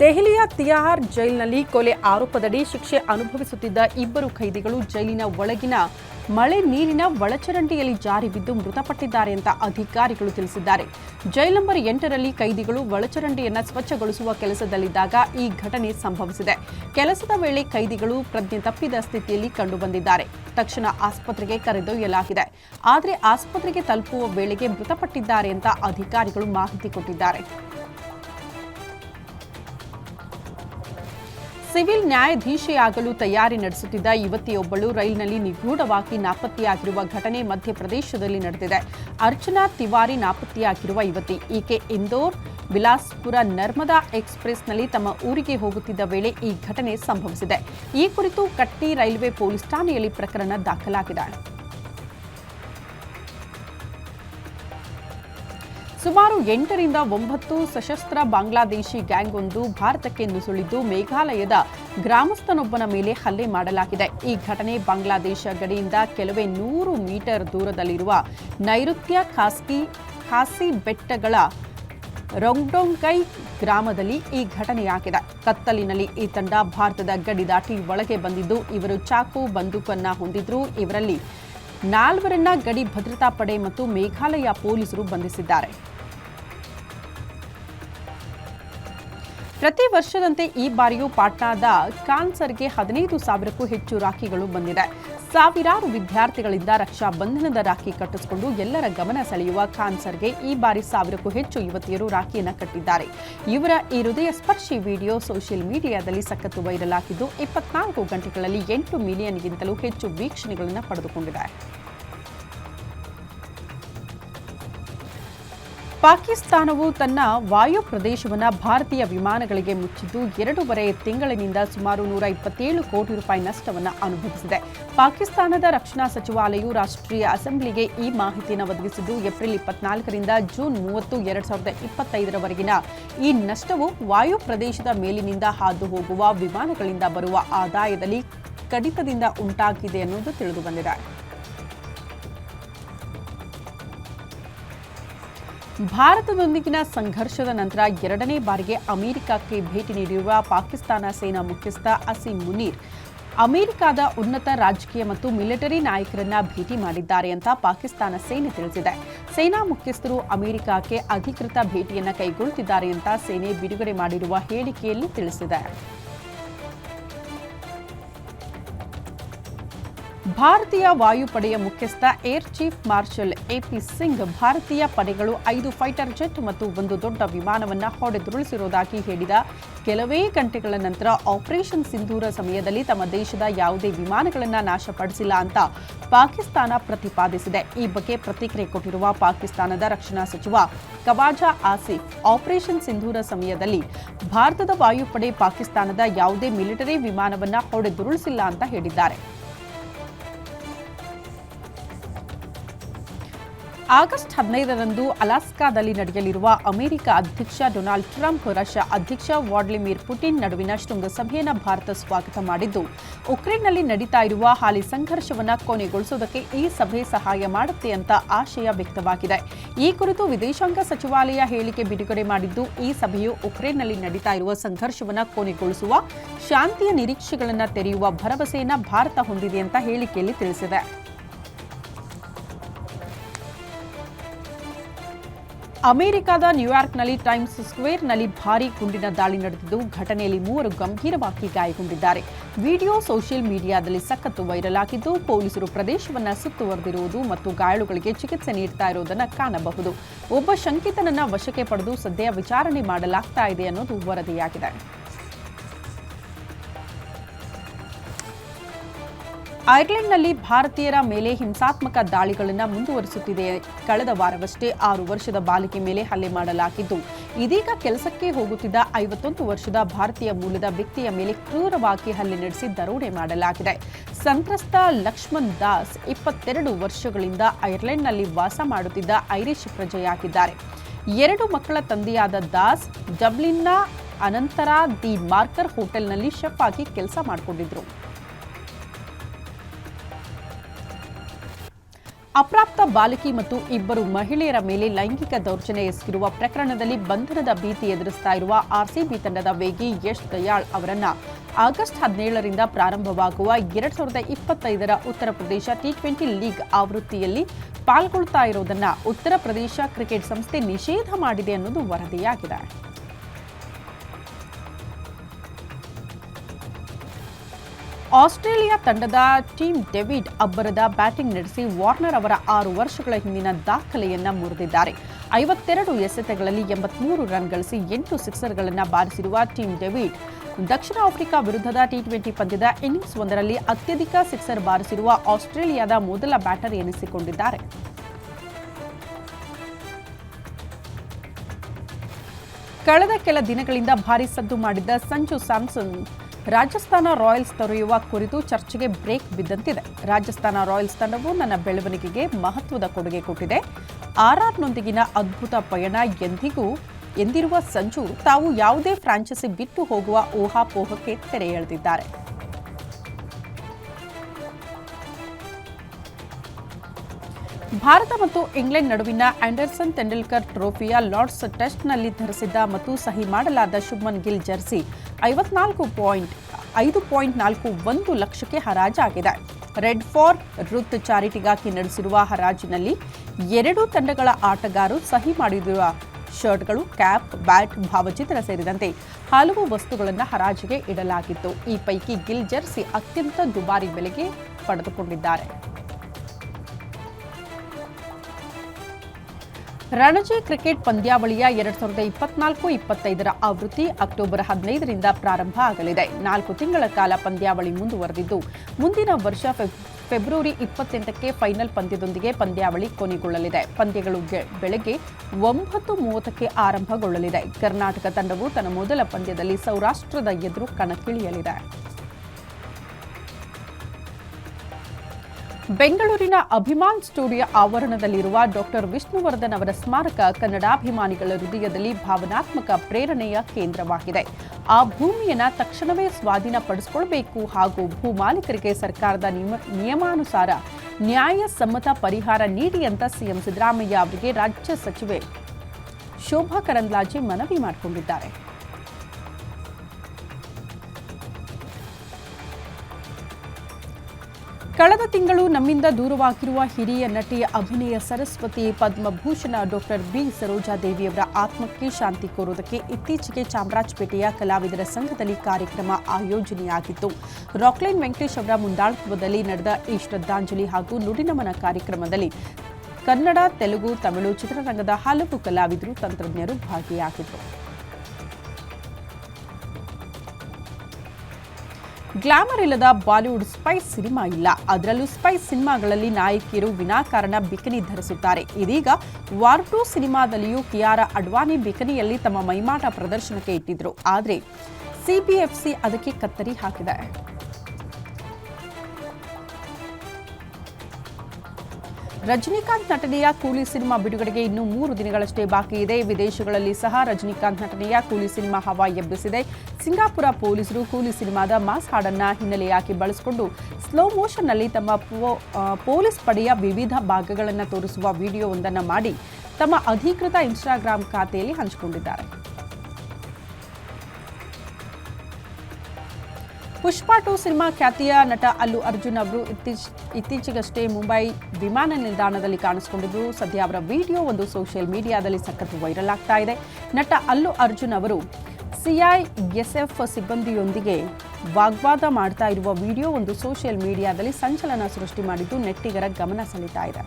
ದೆಹಲಿಯ ತಿಹಾರ್ ಜೈಲಿನಲ್ಲಿ ಕೊಲೆ ಆರೋಪದಡಿ ಶಿಕ್ಷೆ ಅನುಭವಿಸುತ್ತಿದ್ದ ಇಬ್ಬರು ಖೈದಿಗಳು ಜೈಲಿನ ಒಳಗಿನ ಮಳೆ ನೀರಿನ ಒಳಚರಂಡಿಯಲ್ಲಿ ಜಾರಿ ಬಿದ್ದು ಮೃತಪಟ್ಟಿದ್ದಾರೆ ಅಂತ ಅಧಿಕಾರಿಗಳು ತಿಳಿಸಿದ್ದಾರೆ. ಜೈಲ್ ನಂಬರ್ ಎಂಟರಲ್ಲಿ ಕೈದಿಗಳು ಒಳಚರಂಡಿಯನ್ನು ಸ್ವಚ್ಛಗೊಳಿಸುವ ಕೆಲಸದಲ್ಲಿದ್ದಾಗ ಈ ಘಟನೆ ಸಂಭವಿಸಿದೆ. ಕೆಲಸದ ವೇಳೆ ಕೈದಿಗಳು ಪ್ರಜ್ಞೆ ತಪ್ಪಿದ ಸ್ಥಿತಿಯಲ್ಲಿ ಕಂಡುಬಂದಿದ್ದಾರೆ. ತಕ್ಷಣ ಆಸ್ಪತ್ರೆಗೆ ಕರೆದೊಯ್ಯಲಾಗಿದೆ. ಆದರೆ ಆಸ್ಪತ್ರೆಗೆ ತಲುಪುವ ವೇಳೆಗೆ ಮೃತಪಟ್ಟಿದ್ದಾರೆ ಅಂತ ಅಧಿಕಾರಿಗಳು ಮಾಹಿತಿ ಕೊಟ್ಟಿದ್ದಾರೆ. ಸಿವಿಲ್ ನ್ಯಾಯಾಧೀಶೆಯಾಗಲು ತಯಾರಿ ನಡೆಸುತ್ತಿದ್ದ ಯುವತಿಯೊಬ್ಬಳು ರೈಲಿನಲ್ಲಿ ನಿಗೂಢವಾಗಿ ನಾಪತ್ತೆಯಾಗಿರುವ ಘಟನೆ ಮಧ್ಯಪ್ರದೇಶದಲ್ಲಿ ನಡೆದಿದೆ. ಅರ್ಚನಾ ತಿವಾರಿ ನಾಪತ್ತೆಯಾಗಿರುವ ಯುವತಿ, ಈಕೆ ಇಂದೋರ್ ಬಿಲಾಸ್ಪುರ ನರ್ಮದಾ ಎಕ್ಸ್ಪ್ರೆಸ್ನಲ್ಲಿ ತಮ್ಮ ಊರಿಗೆ ಹೋಗುತ್ತಿದ್ದ ವೇಳೆ ಈ ಘಟನೆ ಸಂಭವಿಸಿದೆ. ಈ ಕುರಿತು ಕಟ್ಟಿ ರೈಲ್ವೆ ಪೊಲೀಸ್ ಠಾಣೆಯಲ್ಲಿ ಪ್ರಕರಣ ದಾಖಲಾಗಿದೆ. ಸುಮಾರು ಎಂಟರಿಂದ ಒಂಬತ್ತು ಸಶಸ್ತ್ರ ಬಾಂಗ್ಲಾದೇಶಿ ಗ್ಯಾಂಗ್ ಒಂದು ಭಾರತಕ್ಕೆ ನುಸುಳಿದ್ದು ಮೇಘಾಲಯದ ಗ್ರಾಮಸ್ಥನೊಬ್ಬನ ಮೇಲೆ ಹಲ್ಲೆ ಮಾಡಲಾಗಿದೆ. ಈ ಘಟನೆ ಬಾಂಗ್ಲಾದೇಶ ಗಡಿಯಿಂದ ಕೆಲವೇ ನೂರು ಮೀಟರ್ ದೂರದಲ್ಲಿರುವ ನೈಋತ್ಯ ಖಾಸ್ಕಿ ಖಾಸಿ ಬೆಟ್ಟಗಳ ರೊಂಗ್ಡೊಂಗೈ ಗ್ರಾಮದಲ್ಲಿ ಈ ಘಟನೆಯಾಗಿದೆ. ಕತ್ತಲಿನಲ್ಲಿ ಈ ತಂಡ ಭಾರತದ ಗಡಿ ದಾಟಿ ಒಳಗೆ ಬಂದಿದ್ದು, ಇವರು ಚಾಕು, ಬಂದೂಕನ್ನ ಹೊಂದಿದ್ರು. ಇವರಲ್ಲಿ ನಾಲ್ವರನ್ನ ಗಡಿ ಭದ್ರತಾ ಪಡೆ ಮತ್ತು ಮೇಘಾಲಯ ಪೊಲೀಸರು ಬಂಧಿಸಿದ್ದಾರೆ. ಪ್ರತಿ ವರ್ಷದಂತೆ ಈ ಬಾರಿಯೂ ಪಾಟ್ನಾದ ಕಾನ್ಸರ್ಗೆ ಹದಿನೈದು ಸಾವಿರಕ್ಕೂ ಹೆಚ್ಚು ರಾಖಿಗಳು ಬಂದಿದೆ. ಸಾವಿರಾರು ವಿದ್ಯಾರ್ಥಿಗಳಿಂದ ರಕ್ಷಾ ಬಂಧನದ ರಾಖಿ ಕಟ್ಟಿಸಿಕೊಂಡು ಎಲ್ಲರ ಗಮನ ಸೆಳೆಯುವ ಕ್ಯಾನ್ಸರ್ಗೆ ಈ ಬಾರಿ ಸಾವಿರಕ್ಕೂ ಹೆಚ್ಚು ಯುವತಿಯರು ರಾಖಿಯನ್ನು ಕಟ್ಟಿದ್ದಾರೆ. ಇವರ ಈ ಹೃದಯ ಸ್ಪರ್ಶಿ ವಿಡಿಯೋ ಸೋಷಿಯಲ್ ಮೀಡಿಯಾದಲ್ಲಿ ಸಖತ್ತು ವೈರಲ್ ಆಗಿದ್ದು, ಇಪ್ಪತ್ನಾಲ್ಕು ಗಂಟೆಗಳಲ್ಲಿ ಎಂಟು ಮಿಲಿಯನ್ಗಿಂತಲೂ ಹೆಚ್ಚು ವೀಕ್ಷಣೆಗಳನ್ನು ಪಡೆದುಕೊಂಡಿದೆ. ಪಾಕಿಸ್ತಾನವು ತನ್ನ ವಾಯು ಪ್ರದೇಶವನ್ನು ಭಾರತೀಯ ವಿಮಾನಗಳಿಗೆ ಮುಚ್ಚಿದ್ದು ಎರಡೂವರೆ ತಿಂಗಳಿನಿಂದ ಸುಮಾರು ನೂರ ಇಪ್ಪತ್ತೇಳು ಕೋಟಿ ರೂಪಾಯಿ ನಷ್ಟವನ್ನು ಅನುಭವಿಸಿದೆ. ಪಾಕಿಸ್ತಾನದ ರಕ್ಷಣಾ ಸಚಿವಾಲಯವು ರಾಷ್ಟ್ರೀಯ ಅಸೆಂಬ್ಲಿಗೆ ಈ ಮಾಹಿತಿಯನ್ನು ಒದಗಿಸಿದ್ದು ಏಪ್ರಿಲ್ ಇಪ್ಪತ್ನಾಲ್ಕರಿಂದ ಜೂನ್ ಮೂವತ್ತು ಎರಡ್ ಸಾವಿರದ ಇಪ್ಪತ್ತೈದರವರೆಗಿನ ಈ ನಷ್ಟವು ವಾಯು ಪ್ರದೇಶದ ಮೇಲಿನಿಂದ ಹಾದು ಹೋಗುವ ವಿಮಾನಗಳಿಂದ ಬರುವ ಆದಾಯದಲ್ಲಿ ಕಡಿತದಿಂದ ಉಂಟಾಗಿದೆ ಅನ್ನೋದು ತಿಳಿದುಬಂದಿದೆ ಭಾರತದೊಂದಿಗಿನ ಸಂಘರ್ಷದ ನಂತರ ಎರಡನೇ ಬಾರಿಗೆ ಅಮೆರಿಕಕ್ಕೆ ಭೇಟಿ ನೀಡಿರುವ ಪಾಕಿಸ್ತಾನ ಸೇನಾ ಮುಖ್ಯಸ್ಥ ಅಸೀಂ ಮುನೀರ್ ಅಮೆರಿಕದ ಉನ್ನತ ರಾಜಕೀಯ ಮತ್ತು ಮಿಲಿಟರಿ ನಾಯಕರನ್ನ ಭೇಟಿ ಮಾಡಿದ್ದಾರೆ ಅಂತ ಪಾಕಿಸ್ತಾನ ಸೇನೆ ತಿಳಿಸಿದೆ. ಸೇನಾ ಮುಖ್ಯಸ್ಥರು ಅಮೆರಿಕಕ್ಕೆ ಅಧಿಕೃತ ಭೇಟಿಯನ್ನ ಕೈಗೊಳ್ಳುತ್ತಿದ್ದಾರೆ ಅಂತ ಸೇನೆ ಬಿಡುಗಡೆ ಮಾಡಿರುವ ಹೇಳಿಕೆಯಲ್ಲಿ ತಿಳಿಸಿದೆ. ಭಾರತೀಯ ವಾಯುಪಡೆಯ ಮುಖ್ಯಸ್ಥ air chief marshal A P Singh ಭಾರತೀಯ ಪಡೆಗಳು ಐದು ಫೈಟರ್ ಜೆಟ್ ಮತ್ತು ಒಂದು ದೊಡ್ಡ ವಿಮಾನವನ್ನು ಹೊಡೆದುರುಳಿಸಿರುವುದಾಗಿ ಹೇಳಿದ. ಕೆಲವೇ ಗಂಟೆಗಳ ನಂತರ ಆಪರೇಷನ್ ಸಿಂಧೂರ ಸಮಯದಲ್ಲಿ ತಮ್ಮ ದೇಶದ ಯಾವುದೇ ವಿಮಾನಗಳನ್ನು ನಾಶಪಡಿಸಿಲ್ಲ ಅಂತ ಪಾಕಿಸ್ತಾನ ಪ್ರತಿಪಾದಿಸಿದೆ. ಈ ಬಗ್ಗೆ ಪ್ರತಿಕ್ರಿಯೆ ಕೊಟ್ಟಿರುವ ಪಾಕಿಸ್ತಾನದ ರಕ್ಷಣಾ ಸಚಿವ ಕವಾಜಾ ಆಸಿಫ್, ಆಪರೇಷನ್ ಸಿಂಧೂರ ಸಮಯದಲ್ಲಿ ಭಾರತದ ವಾಯುಪಡೆ ಪಾಕಿಸ್ತಾನದ ಯಾವುದೇ ಮಿಲಿಟರಿ ವಿಮಾನವನ್ನು ಹೊಡೆದುರುಳಿಸಿಲ್ಲ ಅಂತ ಹೇಳಿದ್ದಾರೆ. ಆಗಸ್ಟ್ ಹದಿನೈದರಂದು ಅಲಾಸ್ಕಾದಲ್ಲಿ ನಡೆಯಲಿರುವ ಅಮೆರಿಕ ಅಧ್ಯಕ್ಷ ಡೊನಾಲ್ಡ್ ಟ್ರಂಪ್, ರಷ್ಯಾ ಅಧ್ಯಕ್ಷ ವ್ಲಾಡಿಮಿರ್ ಪುಟಿನ್ ನಡುವಿನ ಶೃಂಗಸಭೆಯನ್ನು ಭಾರತ ಸ್ವಾಗತ ಮಾಡಿದ್ದು, ಉಕ್ರೇನ್ನಲ್ಲಿ ನಡೀತಾ ಇರುವ ಹಾಲಿ ಸಂಘರ್ಷವನ್ನು ಕೊನೆಗೊಳಿಸುವುದಕ್ಕೆ ಈ ಸಭೆ ಸಹಾಯ ಮಾಡುತ್ತೆ ಅಂತ ಆಶಯ ವ್ಯಕ್ತವಾಗಿದೆ. ಈ ಕುರಿತು ವಿದೇಶಾಂಗ ಸಚಿವಾಲಯ ಹೇಳಿಕೆ ಬಿಡುಗಡೆ ಮಾಡಿದ್ದು, ಈ ಸಭೆಯು ಉಕ್ರೇನ್ನಲ್ಲಿ ನಡೀತಾ ಇರುವ ಸಂಘರ್ಷವನ್ನು ಕೊನೆಗೊಳಿಸುವ ಶಾಂತಿಯ ನಿರೀಕ್ಷೆಗಳನ್ನು ತೆರೆಯುವ ಭರವಸೆಯನ್ನು ಭಾರತ ಹೊಂದಿದೆ ಅಂತ ಹೇಳಿಕೆಯಲ್ಲಿ ತಿಳಿಸಿದೆ. ಅಮೆರಿಕದ ನ್ಯೂಯಾರ್ಕ್ನಲ್ಲಿ ಟೈಮ್ಸ್ ಸ್ಕ್ವೇರ್ನಲ್ಲಿ ಭಾರೀ ಗುಂಡಿನ ದಾಳಿ ನಡೆದಿದ್ದು, ಘಟನೆಯಲ್ಲಿ ಮೂವರು ಗಂಭೀರವಾಗಿ ಗಾಯಗೊಂಡಿದ್ದಾರೆ. ವಿಡಿಯೋ ಸೋಷಿಯಲ್ ಮೀಡಿಯಾದಲ್ಲಿ ಸಖತ್ತು ವೈರಲ್ ಆಗಿದ್ದು, ಪೊಲೀಸರು ಪ್ರದೇಶವನ್ನು ಸುತ್ತುವರೆದಿರುವುದು ಮತ್ತು ಗಾಯಾಳುಗಳಿಗೆ ಚಿಕಿತ್ಸೆ ನೀಡ್ತಾ ಇರುವುದನ್ನು ಕಾಣಬಹುದು. ಒಬ್ಬ ಶಂಕಿತನನ್ನ ವಶಕ್ಕೆ ಪಡೆದು ಸದ್ಯ ವಿಚಾರಣೆ ಮಾಡಲಾಗ್ತಾ ಇದೆ ಅನ್ನೋದು ವರದಿಯಾಗಿದೆ. ಐರ್ಲೆಂಡ್ನಲ್ಲಿ ಭಾರತೀಯರ ಮೇಲೆ ಹಿಂಸಾತ್ಮಕ ದಾಳಿಗಳನ್ನು ಮುಂದುವರಿಸುತ್ತಿದೆ. ಕಳೆದ ವಾರವಷ್ಟೇ ಆರು ವರ್ಷದ ಬಾಲಿಕೆ ಮೇಲೆ ಹಲ್ಲೆ ಮಾಡಲಾಗಿದ್ದು, ಇದೀಗ ಕೆಲಸಕ್ಕೆ ಹೋಗುತ್ತಿದ್ದ ಐವತ್ತೊಂದು ವರ್ಷದ ಭಾರತೀಯ ಮೂಲದ ವ್ಯಕ್ತಿಯ ಮೇಲೆ ಕ್ರೂರವಾಗಿ ಹಲ್ಲೆ ನಡೆಸಿ ದರೋಡೆ ಮಾಡಲಾಗಿದೆ. ಸಂತ್ರಸ್ತ ಲಕ್ಷ್ಮಣ್ ದಾಸ್ ಇಪ್ಪತ್ತೆರಡು ವರ್ಷಗಳಿಂದ ಐರ್ಲೆಂಡ್ನಲ್ಲಿ ವಾಸ ಮಾಡುತ್ತಿದ್ದ ಐರಿಷ್ ಪ್ರಜೆಯಾಗಿದ್ದಾರೆ. ಎರಡು ಮಕ್ಕಳ ತಂದೆಯಾದ ದಾಸ್ ಡಬ್ಲಿನ್ನ ಅನಂತರ ದಿ ಮಾರ್ಕರ್ ಹೋಟೆಲ್ನಲ್ಲಿ ಶೆಫ್ ಆಗಿ ಕೆಲಸ ಮಾಡಿಕೊಂಡಿದ್ರು. ಅಪ್ರಾಪ್ತ ಬಾಲಕಿ ಮತ್ತು ಇಬ್ಬರು ಮಹಿಳೆಯರ ಮೇಲೆ ಲೈಂಗಿಕ ದೌರ್ಜನ್ಯ ಎಸಗಿರುವ ಪ್ರಕರಣದಲ್ಲಿ ಬಂಧನದ ಭೀತಿ ಎದುರಿಸ್ತಾ ಇರುವ ಆರ್ಸಿಬಿ ತಂಡದ ವೇಗಿ ಯಶ್ ದಯಾಳ್ ಅವರನ್ನ ಆಗಸ್ಟ್ ಹದಿನೇಳರಿಂದ ಪ್ರಾರಂಭವಾಗುವ ಎರಡ್ ಸಾವಿರದ ಇಪ್ಪತ್ತೈದರ Uttar Pradesh T twenty league ಆವೃತ್ತಿಯಲ್ಲಿ ಪಾಲ್ಗೊಳ್ತಾ ಇರುವುದನ್ನ ಉತ್ತರ ಪ್ರದೇಶ ಕ್ರಿಕೆಟ್ ಸಂಸ್ಥೆ ನಿಷೇಧ ಮಾಡಿದೆ ಅನ್ನೋದು ವರದಿಯಾಗಿದೆ. ಆಸ್ಟ್ರೇಲಿಯಾ ತಂಡದ ಟೀಮ್ ಡೆವಿಡ್ ಅಬ್ಬರದ ಬ್ಯಾಟಿಂಗ್ ನಡೆಸಿ ವಾರ್ನರ್ ಅವರ ಆರು ವರ್ಷಗಳ ಹಿಂದಿನ ದಾಖಲೆಯನ್ನ ಮುರಿದಿದ್ದಾರೆ. ಐವತ್ತೆರಡು ಎಸೆತಗಳಲ್ಲಿ ಎಂಬತ್ಮೂರು ರನ್ ಗಳಿಸಿ ಎಂಟು ಸಿಕ್ಸರ್ಗಳನ್ನು ಬಾರಿಸಿರುವ ಟೀಮ್ ಡೆವಿಡ್ ದಕ್ಷಿಣ ಆಫ್ರಿಕಾ ವಿರುದ್ಧದ ಟಿ ಟ್ವೆಂಟಿ ಪಂದ್ಯದ ಇನ್ನಿಂಗ್ಸ್ ಒಂದರಲ್ಲಿ ಅತ್ಯಧಿಕ ಸಿಕ್ಸರ್ ಬಾರಿಸಿರುವ ಆಸ್ಟ್ರೇಲಿಯಾದ ಮೊದಲ ಬ್ಯಾಟರ್ ಎನಿಸಿಕೊಂಡಿದ್ದಾರೆ. ಕಳೆದ ಕೆಲ ದಿನಗಳಿಂದ ಭಾರಿ ಸದ್ದು ಮಾಡಿದ್ದ ಸಂಜು ಸ್ಯಾಮ್ಸನ್, ರಾಜಸ್ಥಾನ ರಾಯಲ್ಸ್ ತೊರೆಯುವ ಕುರಿತು ಚರ್ಚೆಗೆ ಬ್ರೇಕ್ ಬಿದ್ದಂತಿದೆ. ರಾಜಸ್ಥಾನ ರಾಯಲ್ಸ್ ತಂಡವು ನನ್ನ ಬೆಳವಣಿಗೆಗೆ ಮಹತ್ವದ ಕೊಡುಗೆ ಕೊಟ್ಟಿದೆ. ಆರ್ಆರ್ನೊಂದಿಗಿನ ಅದ್ಭುತ ಪಯಣ ಎಂದಿಗೂ, ಎಂದಿರುವ ಸಂಜು ತಾವು ಯಾವುದೇ ಫ್ರಾಂಚೈಸಿ ಬಿಟ್ಟು ಹೋಗುವ ಊಹಾಪೋಹಕ್ಕೆ ತೆರೆ ಎಳೆದಿದ್ದಾರೆ. ಭಾರತ ಮತ್ತು ಇಂಗ್ಲೆಂಡ್ ನಡುವಿನ ಆಂಡರ್ಸನ್ ತೆಂಡೂಲ್ಕರ್ ಟ್ರೋಫಿಯ ಲಾರ್ಡ್ಸ್ ಟೆಸ್ಟ್ನಲ್ಲಿ ಧರಿಸಿದ್ದ ಮತ್ತು ಸಹಿ ಮಾಡಲಾದ ಶುಭ್ಮನ್ ಗಿಲ್ ಜರ್ಸಿ ಐವತ್ನಾಲ್ಕು ಪಾಯಿಂಟ್ ಐದು ಪಾಯಿಂಟ್ ನಾಲ್ಕು ಒಂದು ಲಕ್ಷಕ್ಕೆ ಹರಾಜಾಗಿದೆ. ರೆಡ್ ಫಾರ್ ರುತ್ ಚಾರಿಟಿಗಾಗಿ ನಡೆಸಿರುವ ಹರಾಜಿನಲ್ಲಿ ಎರಡೂ ತಂಡಗಳ ಆಟಗಾರರು ಸಹಿ ಮಾಡಿರುವ ಶರ್ಟ್ಗಳು, ಕ್ಯಾಪ್, ಬ್ಯಾಟ್, ಭಾವಚಿತ್ರ ಸೇರಿದಂತೆ ಹಲವು ವಸ್ತುಗಳನ್ನು ಹರಾಜಿಗೆ ಇಡಲಾಗಿತ್ತು. ಈ ಪೈಕಿ ಗಿಲ್ ಜರ್ಸಿ ಅತ್ಯಂತ ದುಬಾರಿ ಬೆಲೆಗೆ ಪಡೆದುಕೊಂಡಿದ್ದಾರೆ. ರಣಜಿ ಕ್ರಿಕೆಟ್ ಪಂದ್ಯಾವಳಿಯ ಎರಡ್ ಸಾವಿರದ ಇಪ್ಪತ್ನಾಲ್ಕು ಇಪ್ಪತ್ತೈದರ ಆವೃತ್ತಿ ಅಕ್ಟೋಬರ್ ಹದಿನೈದರಿಂದ ಪ್ರಾರಂಭ ಆಗಲಿದೆ. ನಾಲ್ಕು ತಿಂಗಳ ಕಾಲ ಪಂದ್ಯಾವಳಿ ಮುಂದುವರೆದಿದ್ದು, ಮುಂದಿನ ವರ್ಷ ಫೆಬ್- ಫೆಬ್ರವರಿ ಇಪ್ಪತ್ತೆಂಟಕ್ಕೆ ಫೈನಲ್ ಪಂದ್ಯದೊಂದಿಗೆ ಪಂದ್ಯಾವಳಿ ಕೊನೆಗೊಳ್ಳಲಿದೆ. ಪಂದ್ಯಗಳು ಬೆಳಗ್ಗೆ ಒಂಬತ್ತು ಮೂವತ್ತಕ್ಕೆ ಆರಂಭಗೊಳ್ಳಲಿದೆ. ಕರ್ನಾಟಕ ತಂಡವು ತನ್ನ ಮೊದಲ ಪಂದ್ಯದಲ್ಲಿ ಸೌರಾಷ್ಟ್ರದ ಎದುರು ಕಣಕ್ಕಿಳಿಯಲಿದೆ. ಬೆಂಗಳೂರಿನ ಅಭಿಮಾನ್ ಸ್ಟುಡಿಯೋ ಆವರಣದಲ್ಲಿರುವ ಡಾಕ್ಟರ್ ವಿಷ್ಣುವರ್ಧನ್ ಅವರ ಸ್ಮಾರಕ ಕನ್ನಡಾಭಿಮಾನಿಗಳ ಹೃದಯದಲ್ಲಿ ಭಾವನಾತ್ಮಕ ಪ್ರೇರಣೆಯ ಕೇಂದ್ರವಾಗಿದೆ. ಆ ಭೂಮಿಯನ್ನು ತಕ್ಷಣವೇ ಸ್ವಾಧೀನಪಡಿಸಿಕೊಳ್ಬೇಕು ಹಾಗೂ ಭೂಮಾಲೀಕರಿಗೆ ಸರ್ಕಾರದ ನಿಯಮ- ನಿಯಮಾನುಸಾರ ನ್ಯಾಯಸಮ್ಮತ ಪರಿಹಾರ ನೀಡಿ ಅಂತ ಸಿಎಂ ಸಿದ್ದರಾಮಯ್ಯ ಅವರಿಗೆ ರಾಜ್ಯ ಸಚಿವೆ ಶೋಭಾ ಕರಂದ್ಲಾಜೆ ಮನವಿ ಮಾಡಿಕೊಂಡಿದ್ದಾರೆ. ಕಳೆದ ತಿಂಗಳು ನಮ್ಮಿಂದ ದೂರವಾಗಿರುವ ಹಿರಿಯ ನಟಿ ಅಭಿನಯ ಸರಸ್ವತಿ ಪದ್ಮಭೂಷಣ ಡಾಕ್ಟರ್ ಬಿ ಸರೋಜಾದೇವಿಯವರ ಆತ್ಮಕ್ಕೆ ಶಾಂತಿ ಕೋರುವುದಕ್ಕೆ ಇತ್ತೀಚೆಗೆ ಚಾಮರಾಜಪೇಟೆಯ ಕಲಾವಿದರ ಸಂಘದಲ್ಲಿ ಕಾರ್ಯಕ್ರಮ ಆಯೋಜನೆಯಾಗಿತ್ತು. ರಾಕ್ಲೈನ್ ವೆಂಕಟೇಶ್ ಅವರ ಮುಂದಾಳತ್ವದಲ್ಲಿ ನಡೆದ ಈ ಶ್ರದ್ಧಾಂಜಲಿ ಹಾಗೂ ನುಡಿನಮನ ಕಾರ್ಯಕ್ರಮದಲ್ಲಿ ಕನ್ನಡ, ತೆಲುಗು, ತಮಿಳು ಚಿತ್ರರಂಗದ ಹಲವು ಕಲಾವಿದರು, ತಂತ್ರಜ್ಞರು ಭಾಗಿಯಾಗಿದ್ದರು. ಗ್ಲಾಮರ್ ಇಲ್ಲದ ಬಾಲಿವುಡ್ ಸ್ಪೈಸ್ ಸಿನಿಮಾ ಇಲ್ಲ. ಅದರಲ್ಲೂ ಸ್ಪೈಸ್ ಸಿನಿಮಾಗಳಲ್ಲಿ ನಾಯಕಿಯರು ವಿನಾಕಾರಣ ಬಿಕಿನಿ ಧರಿಸುತ್ತಾರೆ. ಇದೀಗ ವಾರ್ ಟು ಸಿನಿಮಾದಲ್ಲಿಯೂ ಕಿಯಾರಾ ಅಡ್ವಾನಿ ಬಿಕಿನಿಯಲ್ಲಿ ತಮ್ಮ ಮೈಮಾಟ ಪ್ರದರ್ಶನಕ್ಕೆ ಇಟ್ಟಿದ್ರು. ಆದರೆ ಸಿಬಿಎಫ್ಸಿ ಅದಕ್ಕೆ ಕತ್ತರಿ ಹಾಕಿದೆ. ರಜನಿಕಾಂತ್ ನಟನೆಯ ಕೂಲಿ ಸಿನಿಮಾ ಬಿಡುಗಡೆಗೆ ಇನ್ನೂ ಮೂರು ದಿನಗಳಷ್ಟೇ ಬಾಕಿ ಇದೆ. ವಿದೇಶಗಳಲ್ಲಿ ಸಹ ರಜನಿಕಾಂತ್ ನಟನೆಯ ಕೂಲಿ ಸಿನಿಮಾ ಹವಾ ಎಬ್ಬಿಸಿದೆ. ಸಿಂಗಾಪುರ ಪೊಲೀಸರು ಕೂಲಿ ಸಿನಿಮಾದ ಮಾಸ್ ಹಾಡನ್ನು ಹಿನ್ನೆಲೆಯಾಗಿ ಬಳಸಿಕೊಂಡು ಸ್ಲೋ ಮೋಷನ್ನಲ್ಲಿ ತಮ್ಮ ಪೊಲೀಸ್ ಪಡೆಯ ವಿವಿಧ ಭಾಗಗಳನ್ನು ತೋರಿಸುವ ವಿಡಿಯೋವೊಂದನ್ನು ಮಾಡಿ ತಮ್ಮ ಅಧಿಕೃತ ಇನ್ಸ್ಟಾಗ್ರಾಮ್ ಖಾತೆಯಲ್ಲಿ ಹಂಚಿಕೊಂಡಿದ್ದಾರೆ. ಪುಷ್ಪಾ ಟು ಸಿನಿಮಾ ಖ್ಯಾತಿಯ ನಟ ಅಲ್ಲು ಅರ್ಜುನ್ ಅವರು ಇತ್ತೀಚ್, ಇತ್ತೀಚೆಗಷ್ಟೇ ಮುಂಬೈ ವಿಮಾನ ನಿಲ್ದಾಣದಲ್ಲಿ ಕಾಣಿಸಿಕೊಂಡಿದ್ದು, ಸದ್ಯ ಅವರ ವಿಡಿಯೋ ಒಂದು ಸೋಷಿಯಲ್ ಮೀಡಿಯಾದಲ್ಲಿ ಸಖತ್ ವೈರಲ್ ಆಗ್ತಾ ಇದೆ. ನಟ ಅಲ್ಲು ಅರ್ಜುನ್ ಅವರು ಸಿಐಎಸ್ಎಫ್ ಸಿಬ್ಬಂದಿಯೊಂದಿಗೆ ವಾಗ್ವಾದ ಮಾಡ್ತಾ ಇರುವ ವಿಡಿಯೋ ಒಂದು ಸೋಷಿಯಲ್ ಮೀಡಿಯಾದಲ್ಲಿ ಸಂಚಲನ ಸೃಷ್ಟಿ ಮಾಡಿದ್ದು, ನೆಟ್ಟಿಗರ ಗಮನ ಸೆಳೀತಾ ಇದೆ.